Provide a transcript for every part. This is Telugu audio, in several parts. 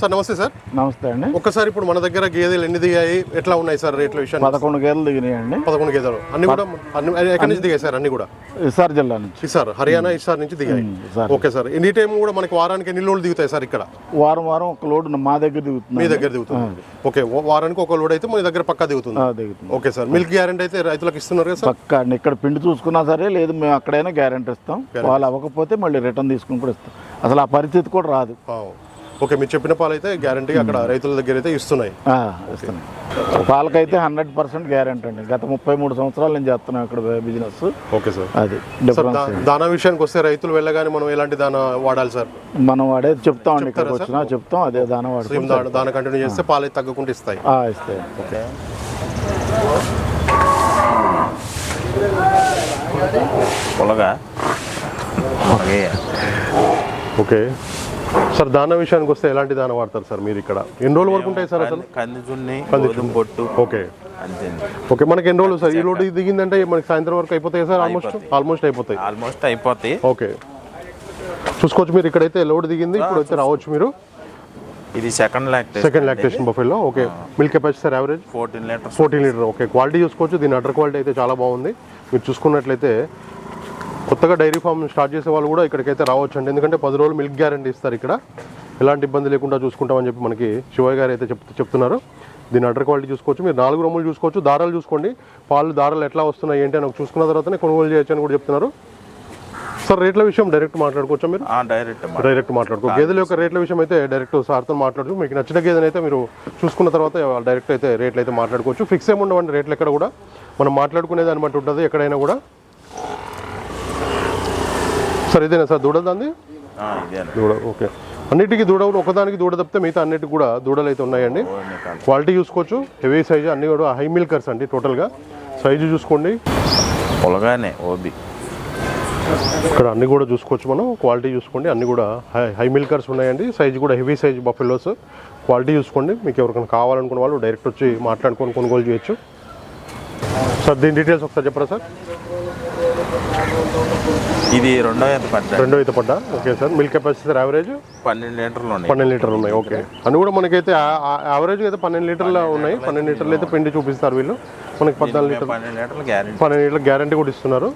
సార్ నమస్తే సార్. నమస్తే అండి. ఒక్కసారి ఇప్పుడు మన దగ్గర గేదెలు ఎన్ని దిగాయి? ఎట్లా ఉన్నాయి సార్ రేట్ల విషయం పదకొండు గేదెలు దిగినాయండి. పదకొండు గేదెలు. అన్ని కూడా అన్ని ఎక్కడి నుంచి దిగాయి సార్? అన్ని కూడా? విశార్ జిల్లా నుంచి. ఇసార్ హర్యానా ఇసార్ నుంచి దిగాయి. Hisar. Okay sir. Any time కూడా మనకి వారానికి ఎన్ని లోడ్లు దిగుతాయి సార్ ఇక్కడ? వారం వారం ఒక లోడ్ మా దగ్గర మీ దిగుతుంది దగ్గర దిగుతుంది. ఓకే వారానికి ఒక లోడ్ అయితే మన దగ్గర పక్కా దిగుతుంది. దిగుతుంది. Okay sir. మిల్క్ గ్యారెంటీ అయితే రైతులకు ఇస్తున్నారు కదా సార్? పక్క అండి. ఇక్కడ పిండి చూసుకున్నా సరే లేదు మేము అక్కడైనా గ్యారెంటీ ఇస్తాం. వాళ్ళు అవ్వకపోతే మళ్ళీ రిటర్న్ తీసుకుని కూడా ఇస్తాం. అసలు ఆ పరిస్థితి కూడా రాదు. ఓకే మీరు చెప్పిన పాలు అయితే గ్యారంటీ అక్కడ రైతుల దగ్గర అయితే ఇస్తున్నాయి. ఆ, ఇస్తున్నాం పాలకైతే హండ్రెడ్ పర్సెంట్ గ్యారెంటీ అండి. గత ముప్పై మూడు సంవత్సరాలు నేను చేస్తున్నాం ఇక్కడ బిజినెస్ ఓకే సార్ అది దానా విషయానికి వస్తే రైతులు వెళ్ళగానే మనం ఎలాంటి దానా వాడాలి సార్ మనం వాడే చెప్తాం అండి ఇక్కడికి వచ్చినా చెప్తాం అదే దాని వాడు దాన దాన కంటిన్యూ చేస్తే పాలు అయితే తగ్గకుండా ఇస్తాయి. ఇస్తాయి ఓకే పొలగే ఓకే సార్ దాన విషయానికి వస్తే ఎలాంటి దాన వాడతారు సార్ మీరు ఇక్కడ? ఎన్ని రోజుల వరకు ఉంటాయి సార్ అసలు? గోధుమ పొట్టు ఓకే. అంతే ఓకే మనకి ఎన్ని రోజులు సార్? ఈ లోడ్ దిగిందంటే మనకి సాయంత్రం వరకు అయిపోతాయి సార్? ఆల్మోస్ట్ ఆల్మోస్ట్ అయిపోతాయి. ఆల్మోస్ట్ అయిపోతాయి. ఓకే. చూసుకోవచ్చు మీరు ఇక్కడైతే లోడ్ దిగింది ఇప్పుడు అయితే రావచ్చు మీరు. ఇది second lac second lactation buffalo okay. Milk capacity sir average fourteen litres fourteen litre okay. Quality చూసుకోవచ్చు. దీని అటర్ క్వాలిటీ అయితే చాలా బాగుంది. మీరు చూసుకున్నట్లయితే కొత్తగా డైరీ ఫామ్ స్టార్ట్ చేసే వాళ్ళు కూడా ఇక్కడికైతే రావచ్చు అండి ఎందుకంటే పది రోజులు మిల్క్ గ్యారంటీ ఇస్తారు ఇక్కడ. ఎలాంటి ఇబ్బంది లేకుండా చూసుకుంటామని చెప్పి మనకి శివయ్య గారు అయితే చెప్తూ చెప్తున్నారు. దీని అటర్ క్వాలిటీ చూసుకోవచ్చు. మీరు నాలుగు రొమ్ములు చూసుకోవచ్చు. దారాలు చూసుకోండి. పాలు దారాలు ఎట్లా వస్తున్నాయి ఏంటి అని చూసుకున్న తర్వాతనే కొనుగోలు చేయొచ్చు అని కూడా చెప్తున్నారు. సార్ రేట్ల విషయం డైరెక్ట్ మాట్లాడుకోవచ్చా మీరు? డైరెక్ట్ డైరెక్ట్ మాట్లాడుకో. గేదెల యొక్క రేట్ల విషయం అయితే డైరెక్ట్ సార్తో మాట్లాడుతూ మీకు నచ్చిన గేదెని అయితే మీరు చూసుకున్న తర్వాత డైరెక్ట్ అయితే రేట్లు అయితే మాట్లాడుకోవచ్చు. ఫిక్స్ ఏమి ఉండవండి రేట్లు ఎక్కడ కూడా? మనం మాట్లాడుకునే దాన్ని బట్టి ఉంటుంది ఎక్కడైనా కూడా. సార్ ఇదేనా సార్? దూడదండి ఇదే దూడ ఓకే. అన్నిటికీ దూడలు ఒకదానికి దూడ తప్పితే మిగతా అన్నిటికి కూడా దూడలు అయితే ఉన్నాయండి. క్వాలిటీ చూసుకోవచ్చు. హెవీ సైజు అన్ని కూడా హై మిల్కర్స్ అండి టోటల్గా. సైజు చూసుకోండి. పొలగానే ఓబి. ఇక్కడ అన్ని కూడా చూసుకోవచ్చు మనం. క్వాలిటీ చూసుకోండి. అన్ని కూడా హై హై మిల్కర్స్ ఉన్నాయండి. సైజ్ కూడా హెవీ సైజ్ బఫెలోస్. క్వాలిటీ చూసుకోండి. మీకు ఎవరికైనా కావాలనుకున్న వాళ్ళు డైరెక్ట్ వచ్చి మాట్లాడుకొని కొనుగోలు చేయొచ్చు. సార్ దీని డీటెయిల్స్ ఒకసారి చెప్పరా సార్? ఇది రెండో ఎంత పడ్డా రెండో అయితే పడ్డా okay sir. Milk capacity sir average? పన్నెండు లీటర్లు ఉన్నాయి పన్నెండు లీటర్లు ఉన్నాయి. ఓకే. అని కూడా మనకైతే యావరేజ్ అయితే పన్నెండు లీటర్లు ఉన్నాయి. పన్నెండు లీటర్లు అయితే పిండి చూపిస్తారు వీళ్ళు. మనకి పద్నాలుగు లీటర్లు పన్నెండు లీటర్లు గ్యారెంటీ. పన్నెండు లీటర్ల గ్యారంటీ కూడా ఇస్తున్నారు.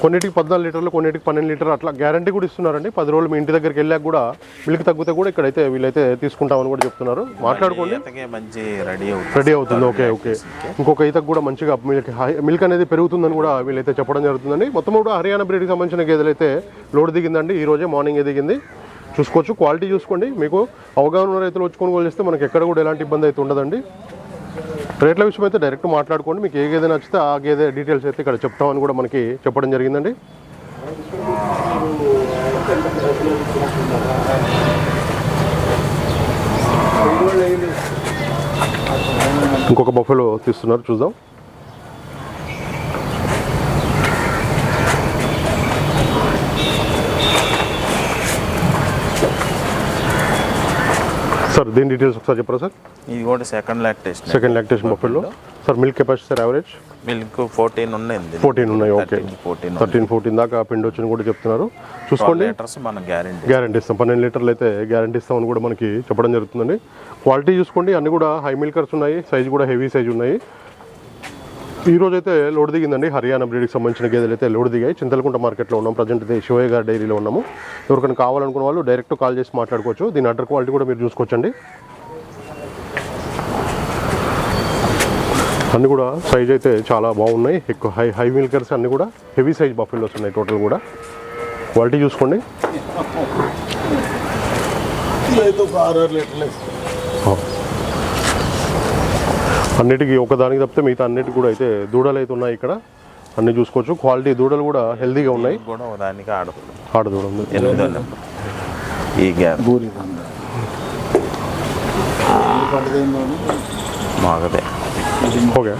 కొన్నిటికి పద్నాలుగు లీటర్లు కొన్నిటికి పన్నెండు లీటర్ అట్లా గ్యారంటీ కూడా ఇస్తున్నారండి. పది రోజులు మీ ఇంటి దగ్గరికి వెళ్ళాక కూడా మిల్క్ తగ్గితే కూడా ఇక్కడైతే వీళ్ళైతే తీసుకుంటామని కూడా చెప్తున్నారు. మాట్లాడుకోండి. మంచి రెడీ అవుతుంది. రెడీ అవుతుంది. Okay okay. ఇంకొక ఈతకు కూడా మంచిగా మిల్క్ హై- మిల్క్ అనేది పెరుగుతుందని కూడా వీళ్ళైతే చెప్పడం జరుగుతుందండి. మొత్తం కూడా హర్యానా బ్రీడ్కి సంబంధించిన గేదెలు అయితే లోడ్ దిగిందండి. ఈ రోజే మార్నింగ్ దిగింది. చూసుకోవచ్చు క్వాలిటీ చూసుకోండి. మీకు అవగాహన రైతులు వచ్చి కొనుగోలు చేస్తే మనకి ఎక్కడ కూడా ఎలాంటి ఇబ్బంది అయితే ఉండదండి. రేట్ల విషయం అయితే డైరెక్ట్ మాట్లాడుకోండి. మీకు ఏ గేదె నచ్చితే ఆ గేదె డీటెయిల్స్ అయితే ఇక్కడ చెప్తామని కూడా మనకి చెప్పడం జరిగిందండి. ఇంకొక బఫెలో తీస్తున్నారు చూద్దాం. దీని డీటెయిల్స్ ఒకసారి చెప్పరా సార్? ఇది కూడా second lactation second lactation buffalo sir milk capacity sir average milk fourteen ఉన్నాయి ఫోర్టీన్ ఉన్నాయి ఓకే ఫోర్టీన్ థర్టీన్ ఫోర్టీన్ దాకా పిండి వచ్చింది కూడా చెప్తున్నారు. చూసుకోండి. లీటర్స్ మన గ్యారెంటీ గ్యారంటీ ఇస్తాం. పన్నెండు లీటర్లు అయితే గ్యారంటీ ఇస్తామని కూడా మనకి చెప్పడం జరుగుతుందండి. క్వాలిటీ చూసుకోండి. అన్ని కూడా హై మిల్కర్స్ ఉన్నాయి. సైజ్ కూడా హెవీ సైజ్ ఉన్నాయి. ఈ రోజు అయితే లోడ్ దిగిందండి. హర్యానా బ్రీడ్కి సంబంధించిన గేదెలు అయితే లోడ్ దిగాయి. చింతలకుంట మార్కెట్లో ఉన్నాం. ప్రజెంట్ అయితే శివయ్య గారి డైరీలో ఉన్నాము. ఎవరికైనా కావాలనుకున్న వాళ్ళు డైరెక్ట్ కాల్ చేసి మాట్లాడుకోవచ్చు. దీని అడ్డర్ క్వాలిటీ కూడా మీరు చూసుకోవచ్చండి. అన్ని కూడా సైజ్ అయితే చాలా బాగున్నాయి. ఎక్కువ హై హై మిల్కర్స్ అన్ని కూడా హెవీ సైజ్ బఫెల్లోస్ ఉన్నాయి టోటల్ కూడా. క్వాలిటీ చూసుకోండి. అన్నిటికీ ఒకదానికి తప్పితే మిగతా అన్నిటికి కూడా అయితే దూడలు అయితే ఉన్నాయి ఇక్కడ. అన్ని చూసుకోవచ్చు. క్వాలిటీ దూడలు కూడా హెల్తీగా ఉన్నాయి. కూడా దానికి ఆడు ఆడ దూడ ఉంది. ఎనిమిదో నెంబర్ ఈ గ్యాప్. బూరి మాగదే. ఓకే.